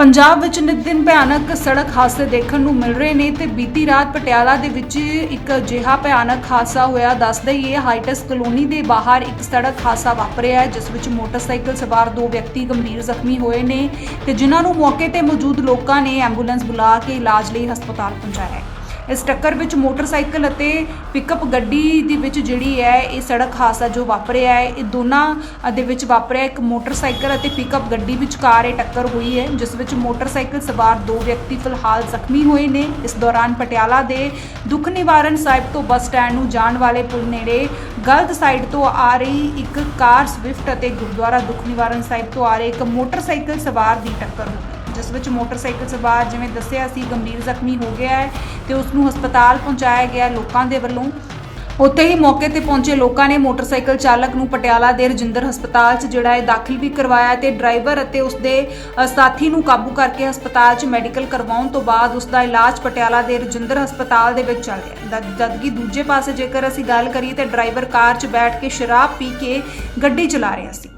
ਪੰਜਾਬ ਵਿੱਚ ਨਿਤ ਭਿਆਨਕ ਸੜਕ ਹਾਦਸੇ ਦੇਖਣ ਨੂੰ ਮਿਲ ਰਹੇ ਨੇ ਤੇ ਬੀਤੀ ਰਾਤ ਪਟਿਆਲਾ ਦੇ ਵਿੱਚ ਇੱਕ ਅਜਿਹਾ ਭਿਆਨਕ ਹਾਦਸਾ ਹੋਇਆ। ਦੱਸ ਹੀ ਹਾਈਟਸ ਕਲੋਨੀ ਦੇ ਬਾਹਰ ਇੱਕ ਸੜਕ ਹਾਦਸਾ ਵਾਪਰਿਆ ਹੈ, ਜਿਸ ਵਿੱਚ ਮੋਟਰਸਾਈਕਲ ਸਵਾਰ ਦੋ ਵਿਅਕਤੀ ਗੰਭੀਰ ਜ਼ਖਮੀ ਹੋਏ ਨੇ ਤੇ ਜਿਨ੍ਹਾਂ ਨੂੰ ਮੌਕੇ ਤੇ ਮੌਜੂਦ ਲੋਕਾਂ ਨੇ ਐਂਬੂਲੈਂਸ ਬੁਲਾ ਕੇ ਇਲਾਜ ਲਈ ਹਸਪਤਾਲ ਪਹੁੰਚਾਇਆ ਹੈ। ਇਸ ਟੱਕਰ ਵਿੱਚ ਮੋਟਰਸਾਈਕਲ ਅਤੇ ਪਿਕਅਪ ਗੱਡੀ ਦੇ ਵਿੱਚ ਜਿਹੜੀ ਹੈ ਇਹ ਸੜਕ ਹਾਦਸਾ ਜੋ ਵਾਪਰਿਆ ਹੈ, ਇਹ ਦੋਨਾਂ ਦੇ ਵਿੱਚ ਵਾਪਰਿਆ। ਇੱਕ ਮੋਟਰਸਾਈਕਲ ਅਤੇ ਪਿਕਅਪ ਗੱਡੀ ਵਿਚਕਾਰ ਇਹ ਟੱਕਰ ਹੋਈ ਹੈ, ਜਿਸ ਵਿੱਚ ਮੋਟਰਸਾਈਕਲ ਸਵਾਰ ਦੋ ਵਿਅਕਤੀ ਫਿਲਹਾਲ ਜ਼ਖਮੀ ਹੋਏ ਨੇ। ਇਸ ਦੌਰਾਨ ਪਟਿਆਲਾ ਦੇ ਦੁੱਖ ਨਿਵਾਰਨ ਸਾਹਿਬ ਤੋਂ ਬੱਸ ਸਟੈਂਡ ਨੂੰ ਜਾਣ ਵਾਲੇ ਪੁਲ ਨੇੜੇ ਗਲਤ ਸਾਈਡ ਤੋਂ ਆ ਰਹੀ ਇੱਕ ਕਾਰ ਸਵਿਫਟ ਅਤੇ ਗੁਰਦੁਆਰਾ ਦੁੱਖ ਨਿਵਾਰਨ ਸਾਹਿਬ ਤੋਂ ਆ ਰਹੇ ਇੱਕ ਮੋਟਰਸਾਈਕਲ ਸਵਾਰ ਦੀ ਟੱਕਰ ਹੋ ਜਿਸ ਵਿੱਚ ਮੋਟਰਸਾਈਕਲ ਸਵਾਰ ਜਿਵੇਂ ਦੱਸਿਆ ਸੀ ਗੰਭੀਰ ਜ਼ਖਮੀ ਹੋ ਗਿਆ ਹੈ ਤੇ ਉਸ ਨੂੰ ਹਸਪਤਾਲ ਪਹੁੰਚਾਇਆ ਗਿਆ ਲੋਕਾਂ ਦੇ ਵੱਲੋਂ। ਉੱਥੇ ਹੀ ਮੌਕੇ ਤੇ ਪਹੁੰਚੇ ਲੋਕਾਂ ਨੇ ਮੋਟਰਸਾਈਕਲ ਚਾਲਕ ਨੂੰ ਪਟਿਆਲਾ ਦੇ ਰਜਿੰਦਰ ਹਸਪਤਾਲ 'ਚ ਜਿਹੜਾ ਹੈ ਦਾਖਲ ਵੀ ਕਰਵਾਇਆ ਤੇ ਡਰਾਈਵਰ ਅਤੇ ਉਸਦੇ ਅ, ਸਾਥੀ ਨੂੰ ਕਾਬੂ ਕਰਕੇ ਹਸਪਤਾਲ 'ਚ ਮੈਡੀਕਲ ਕਰਵਾਉਣ ਤੋਂ ਬਾਅਦ ਉਸ ਦਾ ਇਲਾਜ ਪਟਿਆਲਾ ਦੇ ਰਜਿੰਦਰ ਹਸਪਤਾਲ ਦੇ ਵਿੱਚ ਚੱਲ ਰਿਹਾ ਜਦ- ਜਦਕਿ ਦੂਜੇ ਪਾਸੇ ਜੇਕਰ ਅਸੀਂ ਗੱਲ ਕਰੀਏ ਤੇ ਡਰਾਈਵਰ ਕਾਰ 'ਚ ਬੈਠ ਕੇ ਸ਼ਰਾਬ ਪੀ ਕੇ ਗੱਡੀ ਚਲਾ ਰਿਹਾ ਸੀ।